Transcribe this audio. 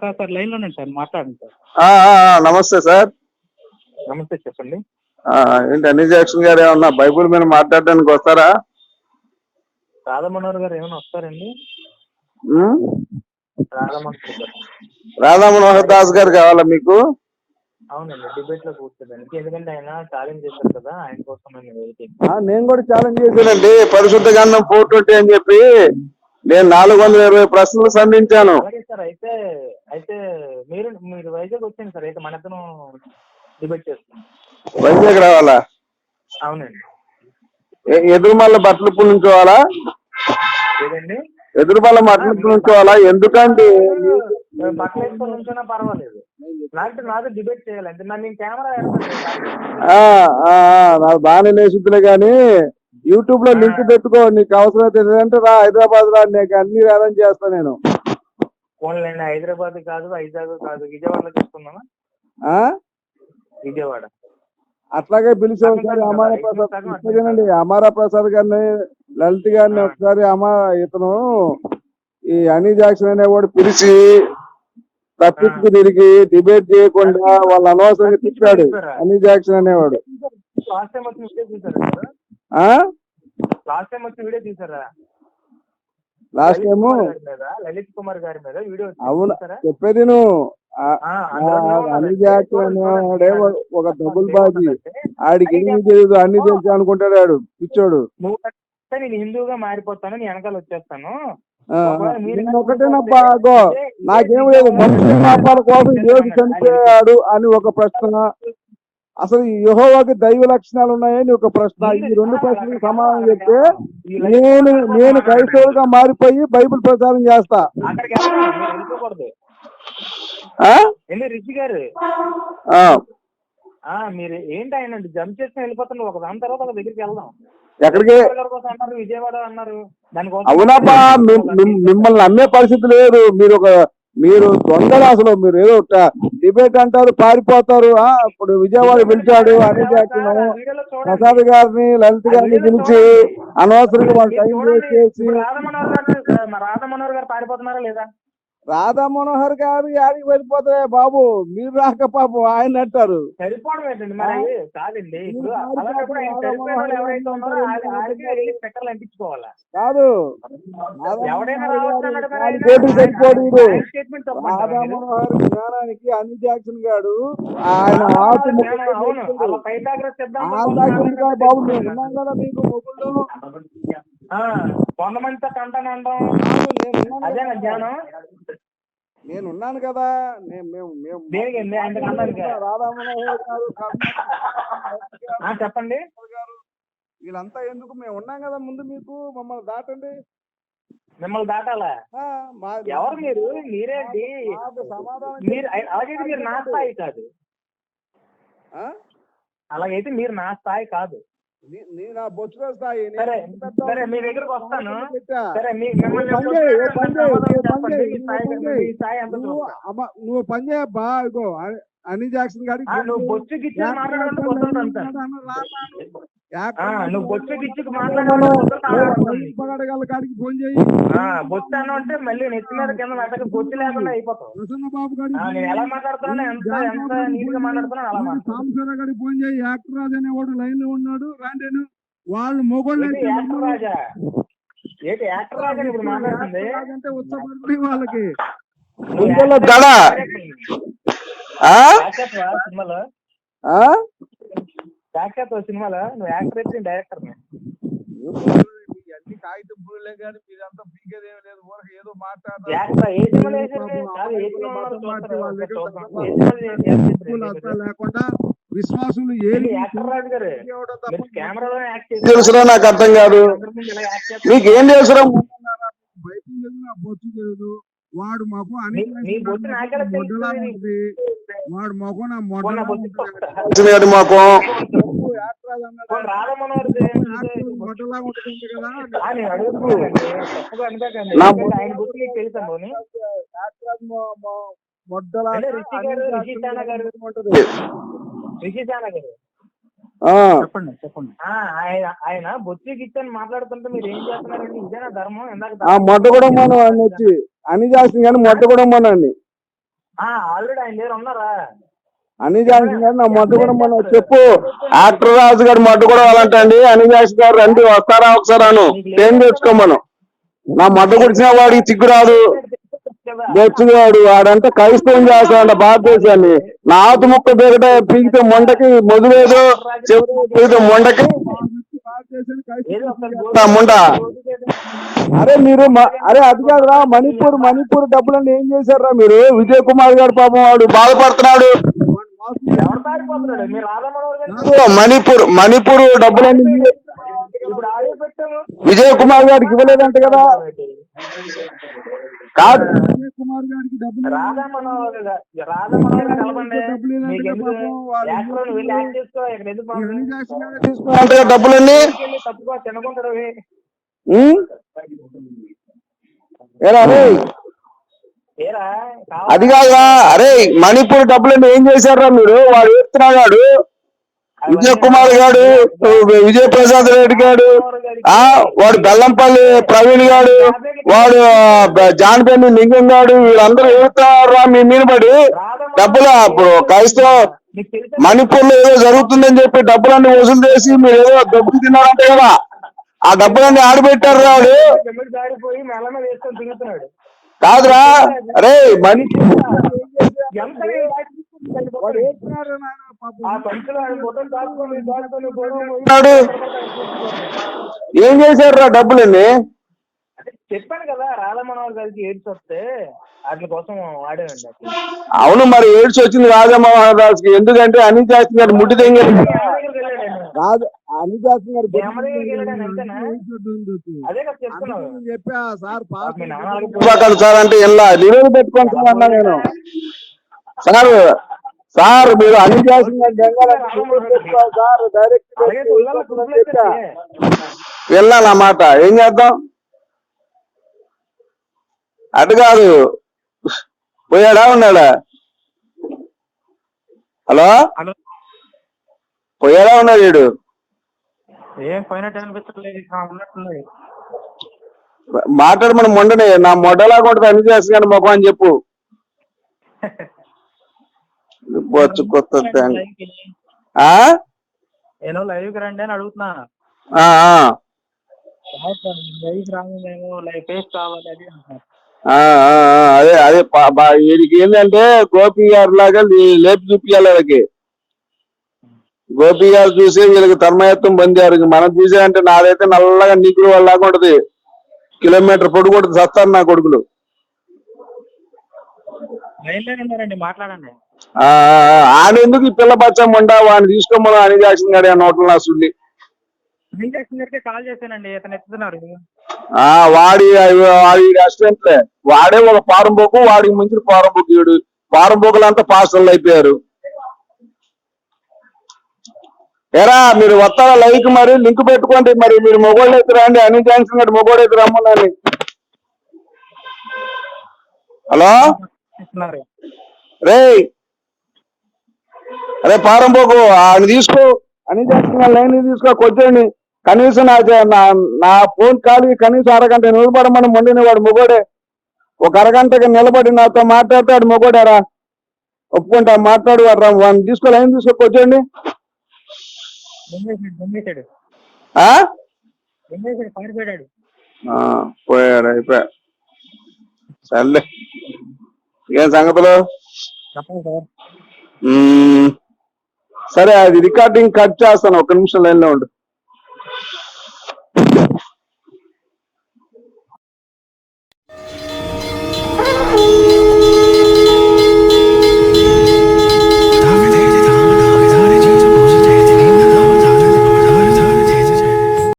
Sir sir లైన్లో ఉన్నాను sir మాట్లాడండి సార్. నమస్తే సార్. నమస్తే చెప్పండి. ఏంటి అన్ని జాక్సన్ గారు ఏమన్నా బైబుల్ మీద మాట్లాడడానికి వస్తారా? రాధమనోహర్ గారు ఏమైనా వస్తారండి? రాధా మనోహర్ దాస్ గారు కావాలా మీకు? అవునండి డిబేట్లో కూర్చోడానికి ఎందుకంటే ఆయన ఛాలెంజ్ చేశారు కదా ఆయన కోసం నేను కూడా ఛాలెంజ్ చేశానండి. పరిశుద్ధ గంధం ఫోర్ ట్వంటీ అని చెప్పి నేను నాలుగు వందల ఇరవై ప్రశ్నలు సంధించాను. అయితే అయితే మీరు మీరు వైజాగ్ వచ్చాను సార్. అయితే మన ఇద్దరం డిబేట్ చేస్తాం వైజాగ్ రావాలా? అవునండి. ఎదురుమల్ల బట్టలు పుణించుకోవాలా ఏదండి? ఎదురుమల్ల బట్టలు పుణించుకోవాలా ఎందుకండి బట్టలు వేసుకొని ఉంచినా పర్వాలేదు. నాకు నాతో డిబేట్ చేయాలి అంటే నన్ను కెమెరా నాకు బాగానే నేసుద్దులే కానీ యూట్యూబ్లో లింక్ పెట్టుకో. నీకు అవసరమైతే ఏదంటే రా హైదరాబాద్ రా నీకు అన్ని రాదని చేస్తా నేను. ఫోన్లేండి హైదరాబాద్ కాదు వైజాగ్ కాదు విజయవాడలో తీసుకున్నామా ఆ? విజయవాడ. అట్లాగే పిలిచి ఒకసారి అమారా ప్రసాద్ అమారా ప్రసాద్ గారిని లలిత్ గారిని ఒకసారి అమా ఇతను ఈ అనీ జాక్సన్ అనేవాడు పిలిచి తప్పించుకు తిరిగి డిబేట్ చేయకుండా వాళ్ళ అనవసరంగా తిప్పాడు అనీ జాక్సన్ అనేవాడు. లాస్ట్ టైం వచ్చి వీడియో తీసారా లాస్ట్ టైం వచ్చి వీడియో తీసారా లాస్ట్ టైము లలిత్ కుమార్ గారి మీద వీడియో అవును. చెప్పేది నువ్వు. అనేవాడే ఒక- డబుల్ బాజీ. ఆడికి ఏమీ తెలియదు అన్ని తెలుసు అనుకుంటాడు ఆడు పిచ్చోడు. నేను హిందువుగా మారిపోతాను నీ వెనకాల వచ్చేస్తాను. ఒకటేనబ్బా ఇదే- నాకేం లేదు. మనుషుల పాపాల కోసం దేవుడు చనిపోయాడు అని ఒక ప్రశ్న. అసలు యెహోవాకి దైవ లక్షణాలు ఉన్నాయని ఒక ప్రశ్న. ఈ రెండు ప్రశ్నలకు సమాధానం చెప్తే నేను నేను క్రైస్తవులుగా మారిపోయి బైబిల్ ప్రచారం చేస్తా. రిషి గారు. ఆ. ఆ మీరు ఏంటి ఆయన జంప్ చేసుకుని వెళ్ళిపోతున్నారు ఒక దాని తర్వాత ఒక దగ్గరికి వెళ్దాం. ఎక్కడికి? విజయవాడ అన్నారు. మిమ్- మిమ్మల్ని నమ్మే పరిస్థితి లేదు. మీరు ఒక మీరు దొంగలు అసలు మీరు ఏదో డిబేట్ అంటారు పారిపోతారు ఇప్పుడు విజయవాడ పిలిచాడు అని చేస్తున్నాము ప్రసాద్ గారిని లలిత్ గారిని పిలిచి అనవసరంగా వాళ్ళు టైం చూడండి, వేస్ట్ చేసి ఇప్పుడు గారు పారిపోతున్నారా లేదా? రాధా మనోహర్ గారు యాడికి వెళ్ళిపోతారే బాబు? మీరు రాక పాపం ఆయన అంటారు. గారు కాదు. రాధా మనోహర్ గారు జ్ఞానానికి అన్ని జాక్సన్ గాడు ఆయన బాబు మనోహర్ ఉన్నాం కదా మీకు మొగుళ్ళు వంద మందితో కంటాను అనడం నేను ఉన్నాను అదేనా కదా. జ్ఞానం? నేను ఉన్నాను కదా. నేను మేము మేము గారు. చెప్పండి. వీళ్ళంతా ఎందుకు? మేము ఉన్నాం కదా ముందు మీకు. మమ్మల్ని దాటండి. మిమ్మల్ని దాటాలా? ఎవరు మీరు? మీరేంటి సమాధానం మీరు అలాగైతే మీరు నా స్థాయి కాదు. ఆ? అలాగైతే మీరు నా స్థాయి కాదు. నీ- నీ నా బొచ్చులో స్థాయి నేను సరే ఎంత పెద్ద సరే మీ దగ్గరకు వస్తాను. పెట్టా. సరే మీ మిమ్మల్ని నువ్వు పని చేయబ్బా ఇగో అని జాక్సన్ గారికి ఆ, నువ్వు బొచ్చు నువ్వు బొచ్చు గిచ్చుకు. కాడికి ఫోన్ చేయి. ఆ, బొచ్చు అన్న అంటే మళ్ళీ నెత్తి మీద కింద మెట్టకి బొచ్చు లేకుండా అయిపోతావు. ప్రసన్న బాబు గారికి ఆ, నేను ఎలా మాట్లాడుతున్నానో ఎంత ఎంత నీట్గా మాట్లాడుతున్నాను అలా మాట్లాడు. సాంబశివరావు గారికి ఫోన్ చేయి. యాక్టర్ రాజు అనేవాడు లైన్లో ఉన్నాడు. రాండేను వాళ్ళు మొగోళ్ళు యాక్టర్ రాజా? ఏంటి యాక్టర్ రాజా ఇప్పుడు మాట్లాడుతుంది? అంటే ఉత్సపడుతుంది వాళ్ళకి. సినిమాలో? యాక్టర్ సినిమాలో నువ్వు యాక్టర్ అయితే డైరెక్టర్ అన్ని కాగితం పురులే కానీ మీరంతా లేదు. ఊరక ఏదో ఏ ఏ. ఏ ఏ- ఏ? లేకుండా విశ్వాసులు ఏంటి యాక్టర్ రాజు గారు మీరు కెమెరాలో యాక్ట్ చేసి తెలుసురా నాకు అర్థం కాదు. మీకేం తెలుసురా బైబిల్ చదివిన బొచ్చు తెలియదు వాడు మాకు వాడు మాకు నా గారి మాకు. ఉంటుంది కదా చెప్పండి చెప్పండి. ఆయన ఆయన బొచ్చు గిచ్చని మాట్లాడుతుంటే మీరు ఏం చేస్తున్నారండి? ఇదేనా ధర్మం? ఇందాక ఆ మొట్ట కూడా మనం ఆయన వచ్చి అని చేస్తుంది కానీ మొట్ట కూడా మనండి ఆల్రెడీ ఆయన దగ్గర ఉన్నారా? అని జాన్సన్ గారు నా మడ్డు కూడా మనం చెప్పు. యాక్టర్ రాజు గారు మడ్డు కూడా వాళ్ళంటండి అని జాన్సన్ గారు రండి వస్తారా ఒకసారి అను. ఏం తెచ్చుకోమను నా మడ్డు కుడిచిన వాడికి చిగ్గు రాదు. బొచ్చుగాడు వాడంటే క్రైస్తవం చేస్తాడంట భారతదేశాన్ని. నా ఆతు ముక్క దిగట పీకితే మొండకి మొదలేదు పీకితే మొండకి. ముండ. అరే మీరు అరే అది కాదురా మణిపూర్ మణిపూర్ డబ్బులన్నీ ఏం చేశారా మీరు? విజయ్ కుమార్ గారు పాపం వాడు బాధపడుతున్నాడు. మణిపూర్ మణిపూర్ డబ్బులన్నీ విజయ్ కుమార్ గారికి ఇవ్వలేదంట కదా. కాదు. విజయ్ కుమార్ గారికి డబ్బులు డబ్బులన్నీ? ఏరా రే ఏరా కావాలా? అది కాదురా. అరే మణిపూర్ డబ్బులన్నీ ఏం చేశారా మీరు? వాడు ఎత్తున్నాడు విజయ్ కుమార్ గారు విజయ్ ప్రసాద్ రెడ్డి గారు ఆ వాడు బెల్లంపల్లి ప్రవీణ్ గారు వాడు జానపల్లి లింగం గారు వీళ్ళందరూ ఎత్తున్నారా మీ మీద పడి. డబ్బులు అప్పుడు క్రైస్తవ? మణిపూర్లో ఏదో జరుగుతుందని చెప్పి డబ్బులన్నీ వసూలు చేసి మీరు ఏదో డబ్బులు తిన్నారంటే కదా. ఆ డబ్బులన్నీ ఆడబెట్టారు వాడు. వేసుకొని కాదురా. అరే మనిషి ఏం చేశారు డబ్బులన్నీ? చెప్పాను కదా రాధమనోహర్ గారికి ఏడ్స్ వస్తే వాటి కోసం వాడేవండి అవును మరి ఏడ్స్ వచ్చింది రాజమోహన్కి ఎందుకంటే అన్ని జాస్తి గారు ముట్టి తెంగారు గారు కదా అందుకే నేను చెప్పా సార్ అంటే ఇలా నిలువ పెట్టుకుంటున్నా అన్నా నేను. సార్ సార్ మీరు అన్ని గారు సార్. డైరెక్ట్ వెళ్ళాలన్నమాట ఏం చేద్దాం? అటు కాదు. పోయాడా ఉన్నాడా? హలో? హలో? పోయాడా ఉన్నాడు వీడు? ఏం పోయినట్టు అనిపించట్లేదు ఆ, ఉన్నట్టున్నది మాట్లాడమని మొండనే నా మొడ్డలాగా ఉంటుంది అన్ని చేస్తాను మొఖం అని చెప్పు. బొచ్చు కొత్త? నేను లైవ్కి రండి. అని అడుగుతున్నా. ఆ, ఆ. లైవ్ ఫేస్ కావాలి అది అదే వీడికి ఏంటంటే గోపి గారి లాగా లేపి చూపించాలి వీళ్ళకి గోపి గారు చూసి వీళ్ళకి తన్మయత్వం పొందారు మనం చూసామంటే నాదైతే నల్లగా నీకుడు వాళ్ళలాగా ఉంటది. కిలోమీటర్ పొడుగు ఉంటుంది సస్తారు నా కొడుకులు. మాట్లాడండి. ఆయన ఎందుకు ఈ పిల్ల బచ్చం ఉండా? వాడిని తీసుకోమని అని జాక్సన్ గారి నోట్ల నా సుల్లి. కాల్ చేశానండి ఇతను ఎత్తుతున్నారు. వాడి వాడి రెస్టారెంట్లే వాడే ఒక పారం పోకు వాడికి మించిన పారం పోకు వీడు పారం పోకులంతా పాస్టర్లు అయిపోయారు. ఎరా మీరు వస్తారా? లైక్ మరి లింక్ పెట్టుకోండి మరి. మీరు మొగోళ్ళు అయితే రండి. అని జాన్సన్ గారు మొగోడు అయితే రమ్మన్నాను హలో? రే అరే పారం పోకు. ఆయన తీసుకో. అని జాన్సన్ లైన్ తీసుకో కొద్దిని కనీసం నా నా నా ఫోన్ కాల్కి కనీసం అరగంట నిలబడమని మొండిన వాడు మొగోడే. ఒక అరగంటకి నిలబడి నాతో మాట్లాడతాడు వాడు మొగోడారా. ఒప్పుకుంటా మాట్లాడు వాడు తీసుకో లైన్ తీసుకో కూర్చోండి పోయారు అయిపోయా. సర్లే. ఏం సంగతులు. సరే అది రికార్డింగ్ కట్ చేస్తాను ఒక నిమిషం లైన్లో ఉండు.